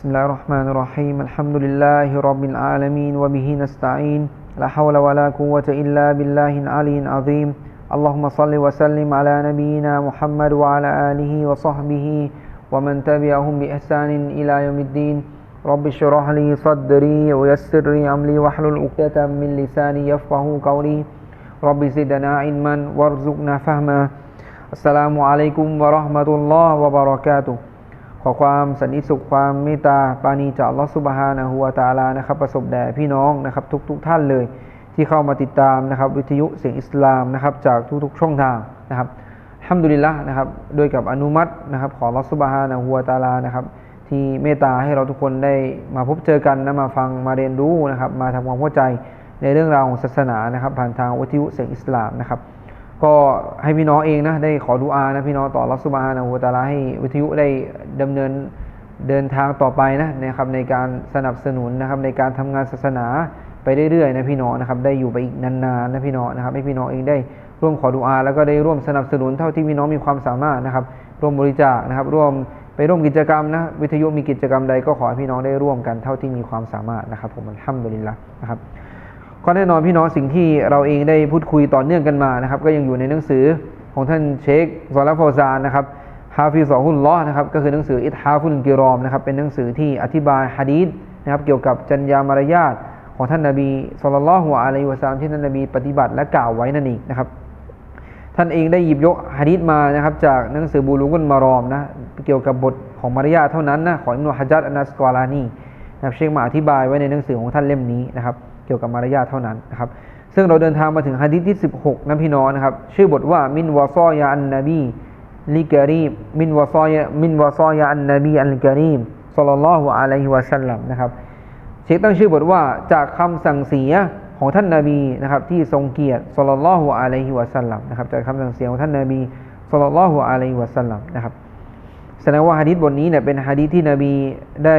بسم الله الرحمن الرحيم الحمد لله رب العالمين وبه نستعين لا حول ولا قوة إلا بالله العلي العظيم اللهم صل وسلم على نبينا محمد وعلى آله وصحبه ومن تبعهم بإحسان إلى يوم الدين رب اشرح لي صدري ويسر لي أمري واحلل عقدة من لساني يفقه قولي رب زدنا علما وارزقنا فهما السلام عليكم ورحمة الله وبركاته ขอความสันติสุขความเมตตาปาณีจากอัลลอสุบฮานะฮูวตาลานะครับประสบแด่พี่น้องนะครับทุกๆทท่านเลย ที่เข้ามาติดตามนะครับวิทยุเสียงอิสลามนะครับจากทุกๆช่องทางนะครับฮัมดุลิลละนะครับโดยกับอนุมัตินะครับของอัลอสุบฮานะฮูวตาลานะครับที่เมตตาให้เราทุกคนได้มาพบเจอกันนะมาฟังมาเรียนรู้นะครับมาทำความเข้าใจในเรื่องราวของศาสนานะครับผ่านทางวิทยุเสียงอิสลามนะครับ ก็ให้พี่น้องเองนะได้ขอดุอานะพี่น้องต่อรัสุบฮานะฮูตาลาให้วิทยุได้ดำเนินเดินทางต่อไปนะนะครับในการสนับสนุนนะครับในการทำงานศาสนาไปเรื่อยๆนะพี่น้องนะครับได้อยู่ไปอีกนานๆนะพี่น้องนะครับให้พี่น้องเองได้ร่วมขอดุอาแล้วก็ได้ร่วมสนับสนุนเท่าที่พี่น้องมีความสามารถนะครับร่วมบริจาคนะครับ ร่วมไปร่วมกิจกรรมนะวิทยุมีกิจกรรมใดก็ขอให้พี่น้องได้ร่วมกันเท่าที่มีความสามารถนะครับผมอัลฮัมดุลิลละนะครับ ก็แน่นอนพี่น้องสิ่งที่เราเองได้พูดคุยต่อเนื่องกันมานะครับ ก็ยังอยู่ในหนังสือของท่านเชคซอลาฟอซานนะครับฮาฟิซอฮุลลอนะครับก็คือหนังสืออิทฮาฟุลกิรอมนะครับเป็นหนังสือที่อธิบายฮะดีษนะครับเกี่ยวกับจัญญามารยาทของท่านนาบีสุลต่านละฮ์อะลัยวะซัลลัมที่ท่านนาบีปฏิบัติและกล่าวไว้นั่นเองนะครับ ท่านเองได้หยิบยกฮะดีษมานะครับจากหนังสือบูลุกุนมารอมนะเกี่ยวกับบทของมารยาทเท่านั้นนะของอิมนุฮะจัดอันนัสกอลานีนะครับเชคมาอธิบายไว้ในหนังสือของท่านเล่มนี้นะครับ กี่ยวกับมารยาทเท่านั้นนะครับซึ่งเราเดินทางมาถึงฮะดีษที่ 16นะพี่น้องนะครับ ชื่อบทว่ามินวาซอยาอันนบีลิกรีมมินวาซอยามินวาซอยาอันนบีอัลกรีมสัลลัลลอฮุอะลัยฮิวะสัลลัมนะครับเชคตั้งชื่อบทว่าจากคำสั่งเสียของท่านนาบีนะครับที่ทรงเกียรติสัลลัลลอฮุอะลัยฮิวะสัลลัมนะครับจากคำสั่งเสียของท่านนาบีสัลลัลลอฮุอะลัยฮิวะสัลลัมนะครับแสดงว่าฮะดีษบทนี้เนี่ยเป็นฮะดีษที่นบีได้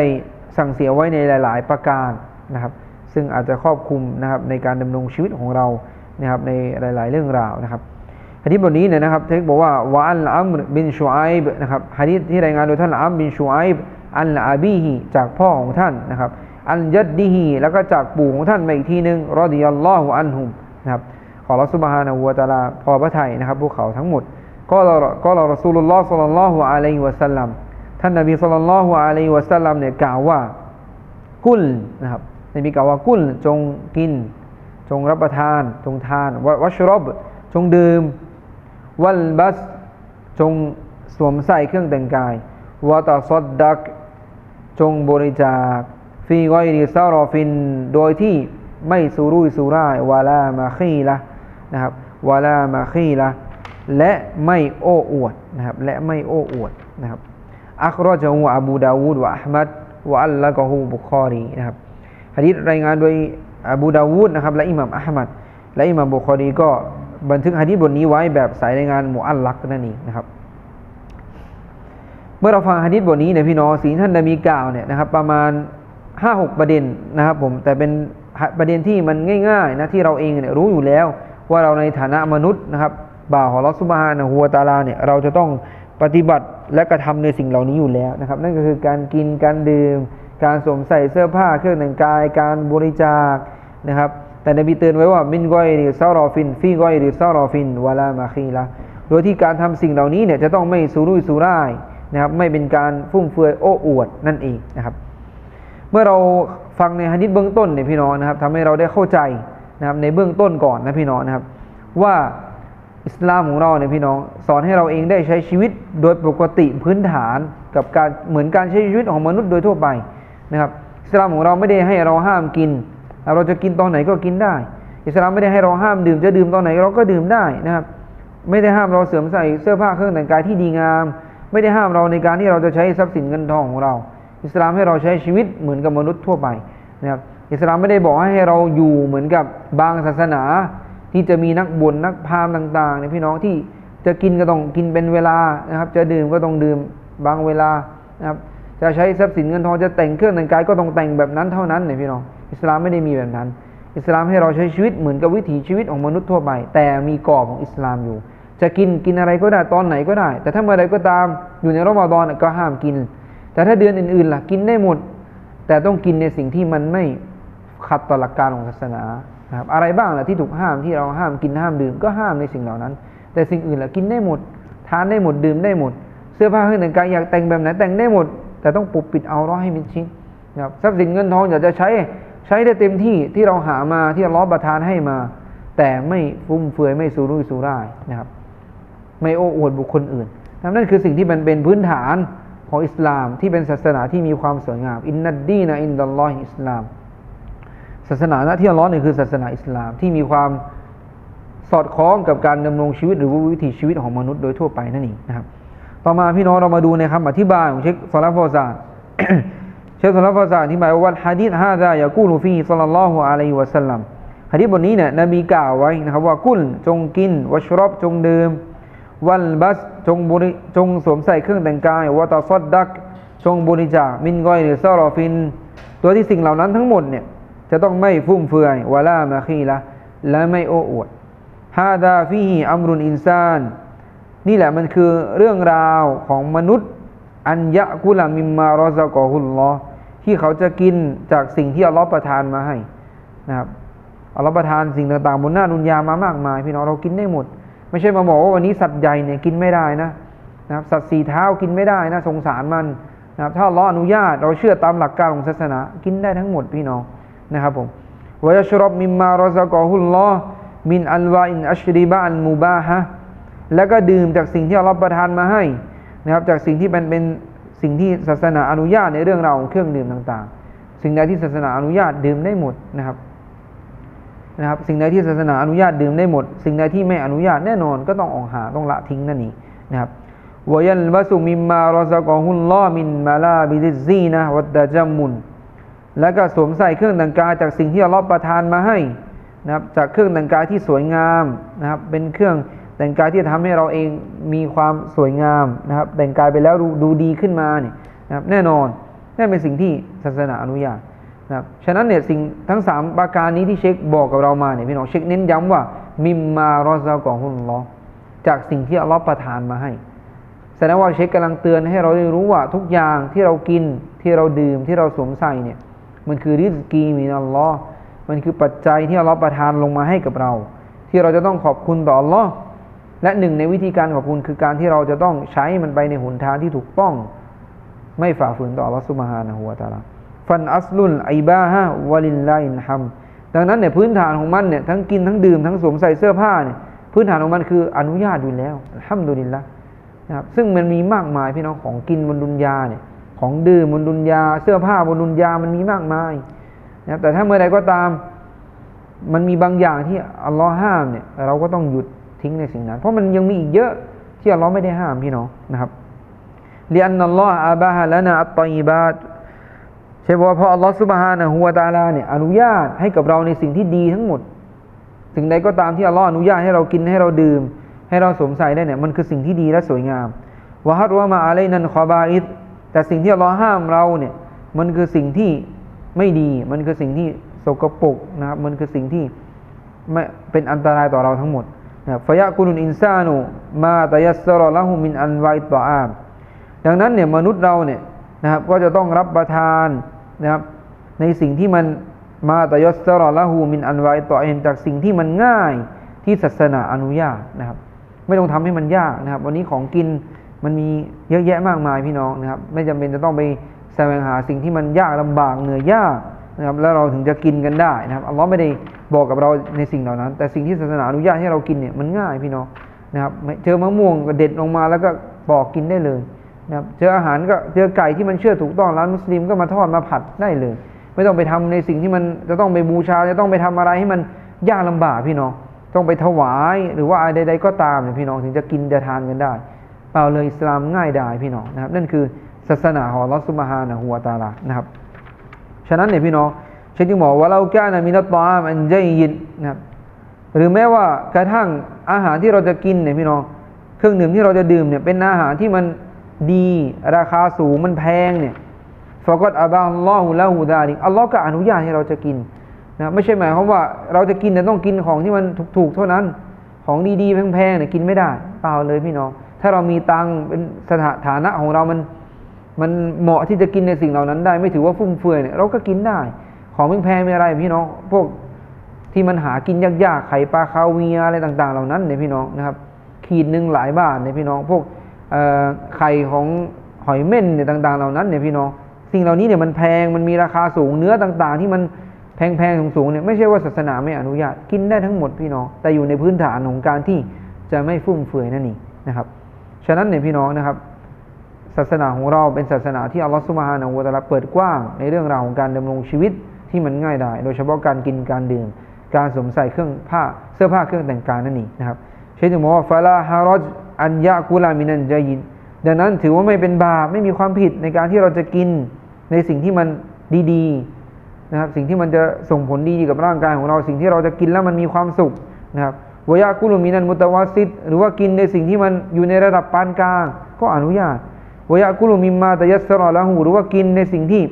สั่งเสียไว้ในหลาย ๆ ประการนะครับ ซึ่งอาจจะครอบคลุมนะครับในการดำรงชีวิตของเรานะครับในหลาย ๆ เรื่องราวนะครับฮะดีษบทนี้เนี่ยนะครับเทคบอกว่าวะอัลอัมรบินชูไอ b นะครับฮะดีษที่รายงานโดยท่านอัมบินชูไอ b อัลอาบีฮีจากพ่อของท่านนะครับ อัลยัดดีฮีแล้วก็จากปู่ของท่านมาอีกทีหนึ่งรอดิยัลลอฮุอันฮุมนะครับขอรัสุบฮานะฮูวะตะลาพอพระทัยนะครับพวกเขาทั้งหมดก็เราก็เรารอสูลุลลอฮ์สัลลัลลอฮุอะลัยฮิวะสัลลัมท่านนบีสัลลัลลอฮุอะลัยฮิวะสัลลัมเนี่ยกล่าวว่ากุลนะครับ นบีกล่าวว่ากุลจงกิน จงรับประทาน จงทานวัชรบจงดื่ม วัลบัส จงสวมใส่เครื่องแต่งกายวะตาซอดดัก จงบริจาคฟีกอยริซารอฟิน โดยที่ไม่สุรุ่ยสุร่ายวาลามาคีละนะครับวาลามาคีละและไม่โอ้อวดนะครับและไม่โอ้อวดนะครับอัครอจฮูอบูดาวูดวะอัลมัดวะอัลละกะฮูบุคอรีนะครับ ฮะดีษรายงานโดยอบูดาวูดนะครับและอิหม่ามอัลมัดและอิหม่ามบุคอรีก็บันทึกฮะดีษบทนี้ไว้แบบสายรายงานมุอัลลักนั่นเองนะครับ เมื่อเราฟังฮะดีษบทนี้เนี่ยพี่น้องสิ่งท่านนบีกล่าวเนี่ยนะครับประมาณ 5-6 ประเด็นนะครับผมแต่เป็นประเด็นที่มันง่ายๆนะที่เราเองเนี่ยรู้อยู่แล้ว ว่าเราในฐานะมนุษย์นะครับบ่าวของลอสุบฮานะฮัวตาลาเนี่ยเราจะต้องปฏิบัติและกระทำในสิ่งเหล่านี้อยู่แล้วนะครับ นั่นก็คือการกินการดื่ม การสวมใส่เสื้อผ้าเครื่องแต่งกาย การบริจาคนะครับ แต่นบีเตือนไว้ว่ามินกอยริซารอฟินฟีกอยริซารอฟินวาลามาคีละโดยที่การทำสิ่งเหล่านี้เนี่ยจะต้องไม่สุรุ่ยสุร่ายนะครับไม่เป็นการฟุ่มเฟือยโอ้อวดนั่นเองนะครับ เมื่อเราฟังในฮะดิษเบื้องต้นเนี่ยพี่น้องนะครับทำให้เราได้เข้าใจนะครับในเบื้องต้นก่อนนะพี่น้องนะครับ ว่าอิสลามของเราเนี่ยพี่น้องสอนให้เราเองได้ใช้ชีวิตโดยปกติพื้นฐานกับการเหมือนการใช้ชีวิตของมนุษย์โดยทั่วไป นะครับอิสลามของเราไม่ได้ให้เราห้ามกิน เราจะกินตอนไหนก็กินได้ อิสลามไม่ได้ให้เราห้ามดื่มจะดื่มตอนไหนเราก็ดื่มได้นะครับ ไม่ได้ห้ามเราเสริมใส่เสื้อผ้าเครื่องแต่งกายที่ดีงาม ไม่ได้ห้ามเราในการที่เราจะใช้ทรัพย์สินเงินทองของเรา อิสลามให้เราใช้ชีวิตเหมือนกับมนุษย์ทั่วไปนะครับอิสลามไม่ได้บอกให้เราอยู่เหมือนกับบางศาสนา ที่จะมีนักบุญนักพราหมณ์ต่างๆเนี่ยพี่น้องที่จะกินก็ต้องกินเป็นเวลานะครับ จะดื่มก็ต้องดื่มบางเวลานะครับ จะใช้ทรัพย์สินเงินทองจะแต่งเครื่องแต่งกายก็ต้องแต่งแบบนั้นเท่านั้นเนี่ยพี่น้องอิสลามไม่ได้มีแบบนั้น อิสลามให้เราใช้ชีวิตเหมือนกับวิถีชีวิตของมนุษย์ทั่วไป แต่มีกรอบของอิสลามอยู่ จะกินกินอะไรก็ได้ตอนไหนก็ได้ แต่ถ้าเมื่อใดก็ตามอยู่ในรอมฎอนก็ห้ามกิน แต่ถ้าเดือนอื่นๆล่ะกินได้หมด แต่ต้องกินในสิ่งที่มันไม่ขัดต่อหลักการของศาสนานะครับอะไรบ้างล่ะที่ถูกห้ามที่เราห้ามกินห้ามดื่มก็ห้ามในสิ่งเหล่านั้น แต่สิ่งอื่นล่ะกินได้หมด ทานได้หมดดื่มได้หมด เสื้อผ้าเครื่องแต่งกายอยากแต่งแบบไหนแต่งได้หมด แต่ต้องปกปิดเอาร้อให้มิดชิดนะครับทรัพย์สินเงินทองอยากจะใช้ใช้ได้เต็มที่ที่เราหามาที่ลเลอประทานให้มา แต่ไม่ฟุ่มเฟือยไม่สูรุ่ยสูร่ายนะครับ ไม่โอ้อวดบุคคลอื่นนั่นคือสิ่งที่มันเป็นพื้นฐานของอิสลามที่เป็นศาสนาที่มีความสวยงามอินนัดดีนะอินดัลลอฮิอิสลาม ศาสนาหน้าที่อัลลอฮ์เนี่ยคือศาสนาอิสลามที่มีความสอดคล้องกับการดำรงชีวิตหรือวิถีชีวิตของมนุษย์โดยทั่วไปนั่นเองนะครับ ต่อมาพี่น้องเรามาดูในคำอธิบายของเชคซอลาฟอซานเชคซอลาฟอซานอธิบายว่าฮะดีษฮาซายากูลูฟีซัลลัลลอฮุอะลัยฮิวะสัลลัมฮะดีษบทนี้เนี่ยนบีกล่าวไว้นะครับว่ากุลจงกินวัชรบจงดื่มวันบัสจงบริจงสวมใส่เครื่องแต่งกายวะตาซอดดัก จงบริจาคมินกอยหรือซารอฟิน ตัวที่สิ่งเหล่านั้นทั้งหมดเนี่ยจะต้องไม่ฟุ่มเฟือยวะลามาคีละและไม่โอ้อวดฮาดาฟีฮิอัมรุนอินซาน นี่แหละมันคือเรื่องราวของมนุษย์ อันยะกุลามิมมารอซากอฮุลลอฮ์ที่เขาจะกินจากสิ่งที่อัลลอฮ์ประทานมาให้นะครับอัลลอฮ์ประทานสิ่งต่างๆบนหน้าดุนยามามากมาย พี่น้องเรากินได้หมด ไม่ใช่มาบอกว่าวันนี้สัตว์ใหญ่เนี่ยกินไม่ได้นะนะครับสัตว์สี่เท้ากินไม่ได้นะสงสารมันนะครับถ้าอัลลอฮ์อนุญาตเราเชื่อตามหลักการของศาสนา กินได้ทั้งหมดพี่น้องนะครับผมวะยชรบมิมมารอซากอฮุลลอฮ์มินอันวาอินอัชริบะอันมูบาฮะ แล้วก็ดื่มจากสิ่งที่อัลลอฮ์ประทานมาให้นะครับจากสิ่งที่เป็นเป็นสิ่งที่ศาสนาอนุญาตในเรื่องราวของเครื่องดื่มต่างๆ สิ่งใดที่ศาสนาอนุญาตดื่มได้หมดนะครับนะครับ สิ่งใดที่ศาสนาอนุญาตดื่มได้หมด สิ่งใดที่ไม่อนุญาตแน่นอนก็ต้องออกหาต้องละทิ้งนั่นเองนะครับวยันวะสุมิมมารอซากอฮุลลอมินมาลาบิซิซีนะวัดดะจัมมุนแล้วก็สวมใส่เครื่องแต่งกายจากสิ่งที่อัลลอฮ์ประทานมาให้นะครับจากเครื่องแต่งกายที่สวยงามนะครับเป็นเครื่อง แต่งกายที่ทำให้เราเองมีความสวยงามนะครับ แต่งกายไปแล้วดูดูดีขึ้นมาเนี่ยนะครับแน่นอนนั่นเป็นสิ่งที่ศาสนาอนุญาตนะครับฉะนั้นเนี่ยสิ่งทั้งสามประการนี้ที่เช็คบอกกับเรามาเนี่ยพี่น้องเช็คเน้นย้ำว่ามิมมารอซากองฮุลลอจากสิ่งที่อัลลอฮ์ประทานมาให้แสดงว่าเช็คกำลังเตือนให้เราได้รู้ว่าทุกอย่างที่เรากินที่เราดื่มที่เราสวมใส่เนี่ยมันคือริสกีมินัลลอฮ์มันคือปัจจัยที่อัลลอฮ์ประทานลงมาให้กับเรา ที่เราจะต้องขอบคุณต่ออัลลอฮ์ และหนึ่งในวิธีการขอบคุณคือการที่เราจะต้องใช้มันไปในหนทางที่ถูกต้อง ไม่ฝ่าฝืนต่ออัสุบฮานะฮูวตาลาฟันอัสลุนไอบาฮะวะลินไลนฮัมดังนั้นเนี่ยพื้นฐานของมันเนี่ยทั้งกินทั้งดื่มทั้งสวมใส่เสื้อผ้าเนี่ยพื้นฐานของมันคืออนุญาตอยู่แล้วห้ามดุลินละนะครับซึ่งมันมีมากมายพี่น้องของกินบนดุนยาเนี่ยของดื่มบนดุนยา เสื้อผ้าบนดุนยามันมีมากมายนะครับแต่ถ้าเมื่อใดก็ตาม มันมีบางอย่างที่อัลลอฮ์ห้ามเนี่ยเราก็ต้องหยุด ทิ้งในสิ่งนั้น เพราะมันยังมีอีกเยอะที่อัลลอฮ์ไม่ได้ห้ามพี่น้องนะครับเรียนอัลลอฮ์อาบาฮะละนะอัตตอยบาตใช่ว่าเพราะอัลลอฮ์สุบฮานะฮูวะตาลาเนี่ยอนุญาตให้กับเราในสิ่งที่ดีทั้งหมด สิ่งใดก็ตามที่อัลลอฮ์อนุญาตให้เรากินให้เราดื่ม ให้เราสวมใส่ได้เนี่ยมันคือสิ่งที่ดีและสวยงามวะฮัดวะมาอะลัยนันคอบาอิดแต่สิ่งที่อัลลอฮ์ห้ามเราเนี่ยมันคือสิ่งที่ไม่ดี มันคือสิ่งที่สกปรกนะครับ มันคือสิ่งที่ไม่เป็นอันตรายต่อเราทั้งหมด ฟยะกุลุนอินซานุมาตยัสรละหุมินอันไวตออาม ดังนั้นเนี่ยมนุษย์เราเนี่ยนะครับก็จะต้องรับประทานนะครับในสิ่งที่มันมาตยัสรละหูมินอันไวต่อเอมจากสิ่งที่มันง่ายที่ศาสนาอนุญาตนะครับ ไม่ต้องทำให้มันยากนะครับ วันนี้ของกินมันมีเยอะแยะมากมายพี่น้องนะครับ ไม่จำเป็นจะต้องไปแสวงหาสิ่งที่มันยากลำบากเหนื่อยยาก นะครับแล้วเราถึงจะกินกันได้นะครับอัลลอฮ์ไม่ได้บอกกับเราในสิ่งเหล่านั้น แต่สิ่งที่ศาสนาอนุญาตให้เรากินเนี่ยมันง่ายพี่น้องนะครับเจอมะม่วงก็เด็ดลงมาแล้วก็ปอกกินได้เลยนะครับเจออาหารก็เจอไก่ที่มันเชื่อถูกต้องร้านมุสลิมก็มาทอดมาผัดได้เลย ไม่ต้องไปทำในสิ่งที่มันจะต้องไปบูชาจะต้องไปทำอะไรให้มันยากลำบากพี่น้องต้องไปถวายหรือว่าอะไรใดๆก็ตามเนี่ยพี่น้องถึงจะกินจะทานกันได้ เปล่าเลยอิสลามง่ายดายพี่น้องนะครับ นั่นคือศาสนาของลอสุบฮานะฮัวตาลานะครับ ฉะนั้นเนี่ยพี่น้องเช่นที่บอกว่าเราแก้นะมีนัตตอามอันใจยินนะครับหรือแม้ว่ากระทั่งอาหารที่เราจะกินเนี่ยพี่น้อง เครื่องดื่มที่เราจะดื่มเนี่ยเป็นอาหารที่มันดีราคาสูงมันแพงเนี่ยฟะกดอับอัลลอฮุละหูดาลิกอัลลอฮ์ก็อนุญาตให้เราจะกินนะไม่ใช่หมายความว่าเราจะกินแต่ต้องกินของที่มันถูกๆเท่านั้น ของดีๆแพงๆเนี่ยกินไม่ได้เปล่าเลยพี่น้อง ถ้าเรามีตังเป็นสถานะของเรามัน มันเหมาะที่จะกินในสิ่งเหล่านั้นได้ ไม่ถือว่าฟุ่มเฟือยเนี่ยเราก็กินได้ ของแพงๆมีอะไรพี่น้อง พวกที่มันหากินยากๆไข่ปลาคาเวียอะไรต่าง ๆ เหล่านั้นเนี่ยพี่น้องนะครับ ขีดหนึ่งหลายบาทเนี่ยพี่น้อง พวกไข่ของหอยเม่นเนี่ยต่าง ๆ เหล่านั้นเนี่ยพี่น้อง สิ่งเหล่านี้เนี่ยมันแพงมันมีราคาสูงเนื้อต่าง ๆ ที่มันแพงๆสูงๆเนี่ยไม่ใช่ว่าศาสนาไม่อนุญาตกินได้ทั้งหมดพี่น้อง แต่อยู่ในพื้นฐานของการที่จะไม่ฟุ่มเฟือยนั่นเองนะครับ ฉะนั้นเนี่ยพี่น้องนะครับ ศาสนาของเราเป็นศาสนาที่อัลลอฮฺสุบฮานะฮูวตะลาเปิดกว้างในเรื่องราวของการดำรงชีวิตที่มันง่ายได้ โดยเฉพาะการกินการดื่ม การสวมใส่เครื่องผ้าเสื้อผ้าเครื่องแต่งกายนั่นเองนะครับเช่นบอกว่าฟาลาฮารอจอันยะกุลามินันจายินดังนั้นถือว่าไม่เป็นบาปไม่มีความผิดในการที่เราจะกินในสิ่งที่มันดีๆนะครับสิ่งที่มันจะส่งผลดีกับร่างกายของเราสิ่งที่เราจะกินแล้วมันมีความสุขนะครับวยากุลุมินันมุตวาสิตหรือว่ากินในสิ่งที่มันอยู่ในระดับปานกลางก็อนุญาต วยากุลุมิมมาตยัสรอละหูหรือว่ากินในสิ่งที่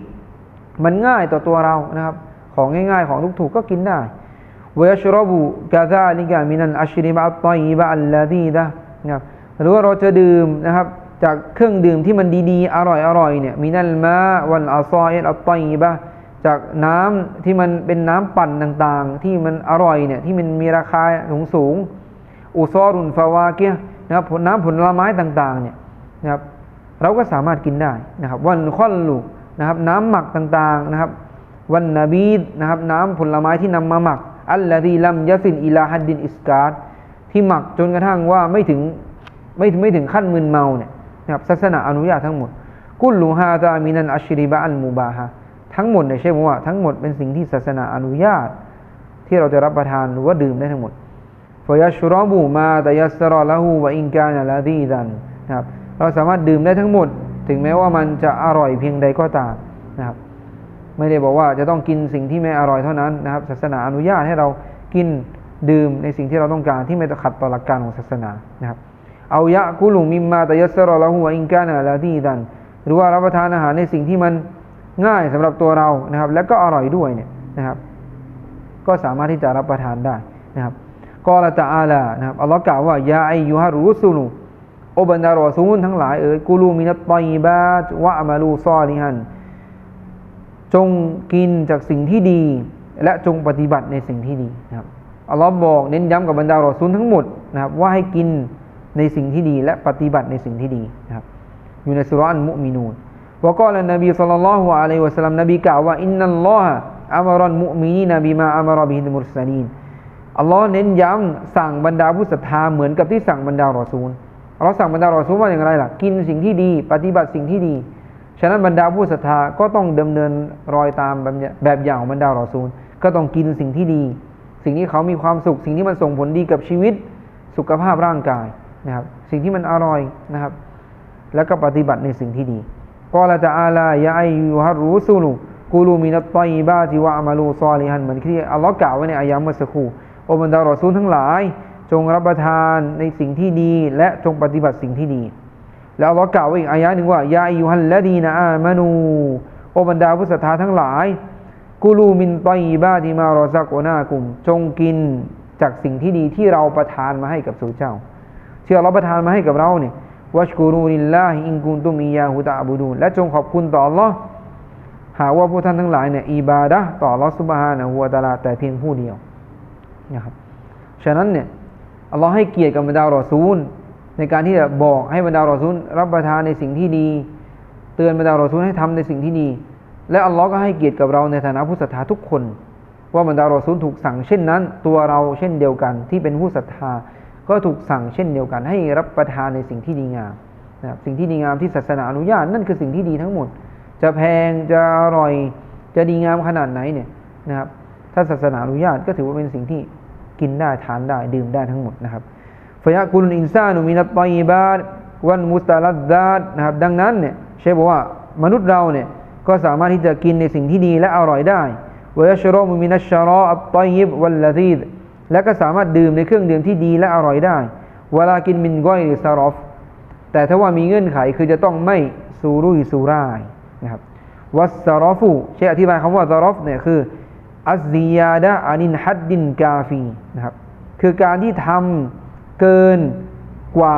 มันง่ายต่อตัวเรานะครับ ของง่ายๆของทุกถูกก็กินได้วยชรบุกาซาลิกามินันอัชริบะตอยบะอัลลาดีดะนะครับหรือว่าเราจะดื่มนะครับ จากเครื่องดื่มที่มันดีๆ อร่อยๆเนี่ยมินัลมาวันอัลซอยอัลตอยบะจากน้ำที่มันเป็นน้ำปั่นต่างๆ ที่มันอร่อยเนี่ยที่มันมีราคาสูงสูงอุซอรุนฟาวาเกียนะครับน้ำผลไม้ต่างๆเนี่ยนะครับ เราก็สามารถกินได้นะครับวันค่อนลูกนะครับน้ำหมักต่างๆนะครับวันนบีดนะครับน้ำผลไม้ที่นำมาหมัก อัลลอฮีลัมยาสินอิลาฮัดดินอิสกาดที่หมักจนกระทั่งว่าไม่ถึงไม่ถึงไม่ถึงขั้นมึนเมาเนี่ยนะครับศาสนาอนุญาตทั้งหมด กุลลูฮาตามินันอัชริบะอันมูบาฮะทั้งหมดเนี่ยใช่ไหมว่าทั้งหมดเป็นสิ่งที่ศาสนาอนุญาต ที่เราจะรับประทานหรือว่าดื่มได้ทั้งหมดฟยัชรอบูมาแต่ยัสรอละหูวะอินกานะลาดีดันนะครับ เราสามารถดื่มได้ทั้งหมด ถึงแม้ว่ามันจะอร่อยเพียงใดก็ตามนะครับ ไม่ได้บอกว่าจะต้องกินสิ่งที่ไม่อร่อยเท่านั้นนะครับ ศาสนาอนุญาตให้เรากินดื่มในสิ่งที่เราต้องการที่ไม่ขัดต่อหลักการของศาสนานะครับเอายะกุลุมิมมาตยัสรอละหูวอินกานะลาดีดัน หรือว่ารับประทานอาหารในสิ่งที่มันง่ายสำหรับตัวเรานะครับ และก็อร่อยด้วยเนี่ยนะครับ ก็สามารถที่จะรับประทานได้นะครับกอละตะอาลานะครับอัลลอฮ์กล่าวว่ายาอยุฮารุสุลุ อบรรดารอซูลทั้งหลายเอ๋ยกูลูมินัตตอยบาตวะมาลูซอลิฮันจงกินจากสิ่งที่ดี และจงปฏิบัติในสิ่งที่ดีนะครับอัลลอฮ์บอกเน้นย้ำกับบรรดารอซูลทั้งหมดนะครับ ว่าให้กินในสิ่งที่ดี และปฏิบัติในสิ่งที่ดีนะครับ อยู่ในสุรอันมุมินูนวกอลนบีสัลลัลลอฮุอะลัยฮิวะสัลลัมนบีกล่าวว่าอินนัลลอฮะอัมรันมุมินีนบีมาอัมรบิฮิมุรสลีนอัลลอฮ์เน้นย้ำสั่งบรรดาผู้ศรัทธาเหมือนกับที่สั่งบรรดารอซูล เราสั่งบรรดารอซูลว่าอย่างไรล่ะ กินสิ่งที่ดี ปฏิบัติสิ่งที่ดี ฉะนั้นบรรดาผู้ศรัทธาก็ต้องดำเนินรอยตามแบบอย่างของบรรดารอซูลก็ต้องกินสิ่งที่ดี สิ่งที่เขามีความสุข สิ่งที่มันส่งผลดีกับชีวิต สุขภาพร่างกายนะครับ สิ่งที่มันอร่อยนะครับ แล้วก็ปฏิบัติในสิ่งที่ดีกอละจะอาลายะไอยูฮัรูซูลูกูลูมินัตตอยบาติวะอามาลูซอลิฮันเหมือนที่อัลลอฮ์กล่าวไว้ในอายะเมื่อสักครู่โอบรรดารอซูลทั้งหลาย จงรับประทานในสิ่งที่ดี และจงปฏิบัติสิ่งที่ดี แล้วอัลลอฮ์กล่าวอีกอายะหนึ่งว่ายาอิยูฮัลละดีนะอามานูโอบรรดาผู้ศรัทธาทั้งหลาย กูลูมินตอยบาติมารอซักโอนากุม จงกินจากสิ่งที่ดีที่เราประทานมาให้กับสู่เจ้าที่เราประทานมาให้กับเราเนี่ยวัชกูรูลิลลาฮิอินกุนตุมียาหุตะบูดูและจงขอบคุณต่อ Allah หาว่าพวกท่านทั้งหลายเนี่ยอิบาดะต่อ Allah ซุบฮานะฮูวะตะลาแต่เพียงผู้เดียวนะครับฉะนั้นเนี่ย อัลลอฮ์ให้เกียรติกับบรรดารอซูล ในการที่จะบอกให้บรรดารอซูล รับประทานในสิ่งที่ดี เตือนบรรดารอซูลให้ทำในสิ่งที่ดี และอัลลอฮ์ก็ให้เกียรติกับเราในฐานะผู้ศรัทธาทุกคน ว่าบรรดารอซูลถูกสั่งเช่นนั้น ตัวเราเช่นเดียวกัน ที่เป็นผู้ศรัทธา ก็ถูกสั่งเช่นเดียวกัน ให้รับประทานในสิ่งที่ดีงามนะสิ่งที่ดีงามที่ศาสนาอนุญาตนั่นคือสิ่งที่ดีทั้งหมด จะแพงจะอร่อยจะดีงามขนาดไหนเนี่ยนะครับถ้าศาสนาอนุญาตก็ถือว่าเป็นสิ่งที่ กินได้ทานได้ดื่มได้ทั้งหมดนะครับฟยากุลอินซานุมินัตตอยบาดวันมุสตาลัดดาดนะครับ ดังนั้นเนี่ยเชฟบอกว่ามนุษย์เราเนี่ยก็สามารถที่จะกินในสิ่งที่ดีและอร่อยได้วยชโรมุมินัชชารออัตตอยิบวัลลาซีดและก็สามารถดื่มในเครื่องดื่มที่ดีและอร่อยได้ เวลากินมินก้อยหรือซารอฟแต่ถ้าว่ามีเงื่อนไขคือจะต้องไม่สูรุ่ยสูร่ายนะครับวัสซารอฟูใช้อธิบายคำว่าซารอฟเนี่ยคืออัซซิยาดะอานินฮัดดินกาฟีนะครับคือการที่ทำเกินกว่า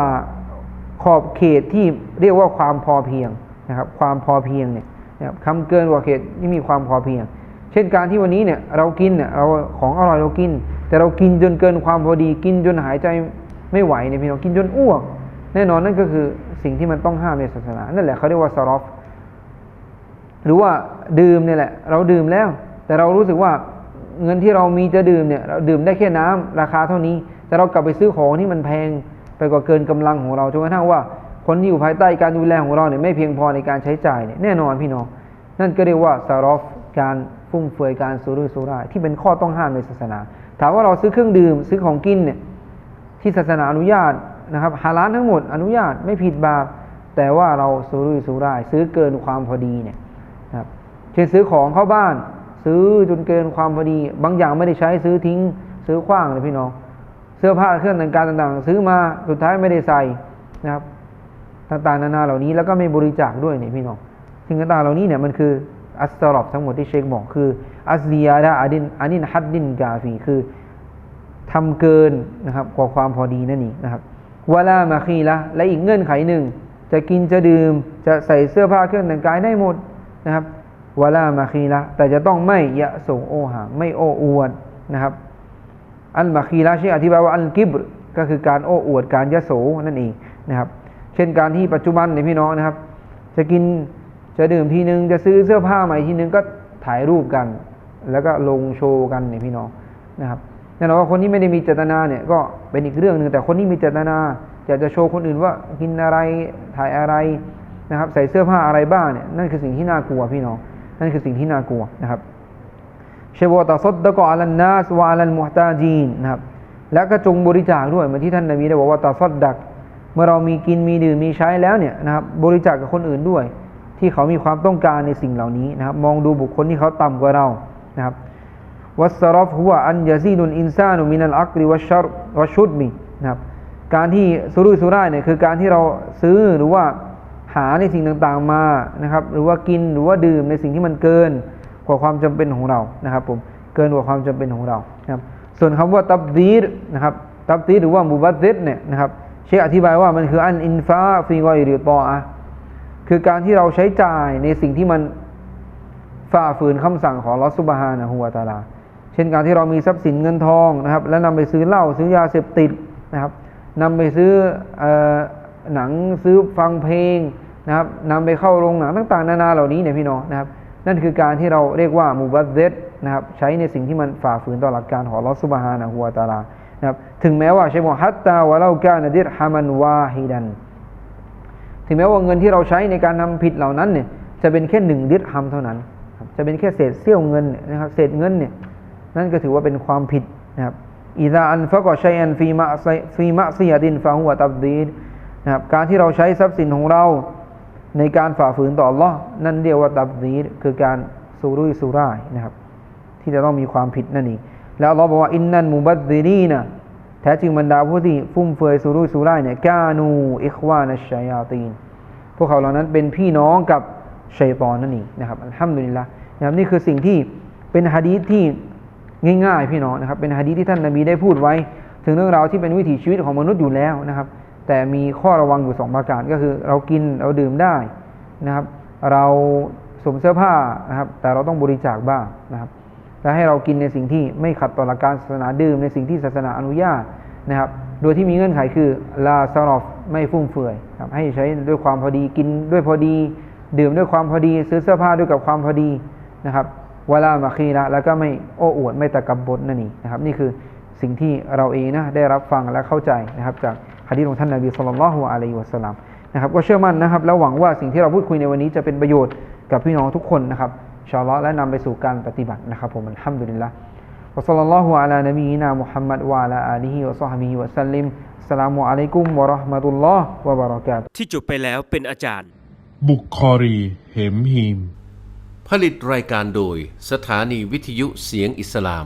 ขอบเขตที่เรียกว่าความพอเพียงนะครับความพอเพียงเนี่ยนะครับคำเกินกว่าเหตุนี่มีความพอเพียง เช่นการที่วันนี้เนี่ยเรากินเนี่ยเราของอร่อยเรากิน แต่เรากินจนเกินความพอดีกินจนหายใจไม่ไหวเนี่ยพี่น้องกินจนอ้วก แน่นอนนั่นก็คือสิ่งที่มันต้องห้ามในศาสนานั่นแหละเขาเรียกว่าซารอฟหรือว่าดื่มเนี่ยแหละ เราดื่มแล้ว แต่เรารู้สึกว่า เงินที่เรามีจะดื่มเนี่ยเราดื่มได้แค่น้ำราคาเท่านี้ แต่เรากลับไปซื้อของที่มันแพงไปกว่าเกินกำลังของเราจนกระทั่งว่า คนที่อยู่ภายใต้การดูแลของเราเนี่ยไม่เพียงพอในการใช้จ่ายเนี่ยแน่นอนพี่น้องนั่นก็เรียกว่าซารอฟการฟุ่มเฟือยการสุรุ่ยสุร่ายที่เป็นข้อต้องห้ามในศาสนา ถามว่าเราซื้อเครื่องดื่มซื้อของกินเนี่ยที่ศาสนาอนุญาตนะครับฮาลาลทั้งหมดอนุญาตไม่ผิดบาปแต่ว่าเราสุรุ่ยสุร่าย ซื้อเกินความพอดีเนี่ยนะครับเช่นซื้อของเข้าบ้าน ซื้อจนเกินความพอดี บางอย่างไม่ได้ใช้ซื้อทิ้ง ซื้อขว้างเลยพี่น้อง เสื้อผ้าเครื่องแต่งกายต่างๆ ซื้อมาสุดท้ายไม่ได้ใส่นะครับ ต่างๆนานาเหล่านี้แล้วก็ไม่บริจาคด้วยเนี่ยพี่น้องสิ่งต่างๆเหล่านี้เนี่ยมันคืออัสซารอบทั้งหมดที่เชคบอกคืออัสซียาดาอาดินอานินฮัดดินกาฟีคือทำเกินนะครับกว่าความพอดีนั่นเองนะครับวลามาคีละและอีกเงื่อนไขหนึ่ง จะกินจะดื่มจะใส่เสื้อผ้าเครื่องแต่งกายได้หมดนะครับ วลามาคีละแต่จะต้องไม่ยะโสโอหาไม่โอ้อวดนะครับ อันมาคีละชื่ออธิบายว่าอันกิบรก็คือการโอ้อวดการยะโสนั่นเองนะครับ เช่นการที่ปัจจุบันเนี่ยพี่น้องนะครับ จะกินจะดื่มทีนึงจะซื้อเสื้อผ้าใหม่ทีนึงก็ถ่ายรูปกัน แล้วก็ลงโชว์กันเนี่ยพี่น้องนะครับแน่นอนว่าคนที่ไม่ได้มีเจตนาเนี่ยก็เป็นอีกเรื่องหนึ่งแต่คนที่มีเจตนาอยากจะโชว์คนอื่นว่ากินอะไรถ่ายอะไรนะครับ ใส่เสื้อผ้าอะไรบ้างเนี่ยนั่นคือสิ่งที่น่ากลัวพี่น้อง นั่นคือสิ่งที่น่ากลัวนะครับเชวตาซดดะกออัลนาสวาลันมุฮตาจีนนะครับแล้วก็จงบริจาคด้วยเหมือนที่ท่านนบีได้บอกว่าตาซดดัก เมื่อเรามีกินมีดื่มมีใช้แล้วเนี่ยนะครับบริจาคกับคนอื่นด้วย ที่เขามีความต้องการในสิ่งเหล่านี้นะครับ มองดูบุคคลที่เขาต่ำกว่าเรานะครับวัสรอฟหัวอันยาซีนุนอินซานุมินัลอักริวัชรวัชุดมีนะครับการที่สุรุ่ยสุร่ายเนี่ยคือการที่เราซื้อหรือว่า หาในสิ่งต่างๆมานะครับ หรือว่ากินหรือว่าดื่มในสิ่งที่มันเกินกว่าความจำเป็นของเรานะครับผมเกินกว่าความจำเป็นของเรานะครับส่วนคำว่าตับดีรนะครับตับดีรหรือว่ามุบัตซิดเนี่ยนะครับเชคอธิบายว่ามันคืออันอินฟาฟีกอยริตออะคือการที่เราใช้จ่ายในสิ่งที่มันฝ่าฝืนคำสั่งของลอสุบฮานะฮูวาตาลา เช่นการที่เรามีทรัพย์สินเงินทองนะครับ แล้วนำไปซื้อเหล้าซื้อยาเสพติดนะครับนำไปซื้ออ หนังซื้อฟังเพลงนะครับนำไปเข้าโรงหนังต่างๆ นานาเหล่านี้เนี่ยพี่น้องนะครับ นั่นคือการที่เราเรียกว่ามูบัตเซตนะครับใช้ในสิ่งที่มันฝ่าฝืนต่อหลักการของลอสุบฮานะฮัวาตาลานะครับถึงแม้ว่าใช้บอกฮัตตาวะเล่ากานดิรฮามันวาฮิดัน ถึงแม้ว่าเงินที่เราใช้ในการทำผิดเหล่านั้นเนี่ยจะเป็นแค่หนึ่งดิรฮัมเท่านั้น จะเป็นแค่เศษเสี้ยวเงินนะครับเศษเงินเนี่ยนั่นก็ถือว่าเป็นความผิดนะครับอิซาอันฟะกอชัยอันฟีมะฟีมะซียดินฟาหัวตับดีด นะครับการที่เราใช้ทรัพย์สินของเราในการฝ่าฝืนต่อ Allah นั่นเรียกว่าตับดีคือการสุรุ่ยสุร่ายนะครับ ที่จะต้องมีความผิดนั่นเองแล้ว Allah บอกว่าอินนันมุบัดดีนีนะแท้จริงบรรดาผู้ที่ฟุ่มเฟือยสุรุ่ยสุร่ายเนี่ยกานูอิควานัชชัยยาตีนพวกเขาเหล่านั้นเป็นพี่น้องกับชัยตอนนั่นเองนะครับอัลฮัมดุลิลละนะครับนี่คือสิ่งที่เป็นฮะดีษที่ง่ายๆพี่น้องนะครับเป็นฮะดีษที่ท่านนบีได้พูดไว้ ถึงเรื่องราวที่เป็นวิถีชีวิตของมนุษย์อยู่แล้วนะครับ แต่มีข้อระวังอยู่สองประการก็คือเรากินเราดื่มได้นะครับ เราสวมเสื้อผ้านะครับ แต่เราต้องบริจาคบ้างนะครับและให้เรากินในสิ่งที่ไม่ขัดต่อหลักการศาสนาดื่มในสิ่งที่ศาสนาอนุญาตนะครับ โดยที่มีเงื่อนไขคือลาซารอฟไม่ฟุ่มเฟือยครับให้ใช้ด้วยความพอดีกินด้วยพอดี ดื่มด้วยความพอดีซื้อเสื้อผ้าด้วยกับความพอดีนะครับเวลามาคีละแล้วก็ไม่โอ้อวดไม่ตะกบบดนั่นเองนะครับ นี่คือสิ่งที่เราเองนะได้รับฟังและเข้าใจนะครับจาก ฮะดีษของท่านนาบีสุลต่านละฮ์อะลัยฮิวะสลามนะครับก็เชื่อมั่นนะครับแล้วหวังว่าสิ่งที่เราพูดคุยในวันนี้จะเป็นประโยชน์กับพี่น้องทุกคนนะครับชาลอและนำไปสู่การปฏิบัตินะครับผมอัลฮัมดุลิลละวะสัลลัลลอฮุอะลานบีนามุฮัมมัดวะอะลาอาลีฮิวะซอฮบิฮิวะสัลลิมสลามุอะลัยกุมวะราะห์มะตุลลอฮ์วะบะเราะกาตุที่จบไปแล้วเป็นอาจารย์ บุคคอรี เหมฮีม ผลิตรายการโดย สถานีวิทยุเสียงอิสลาม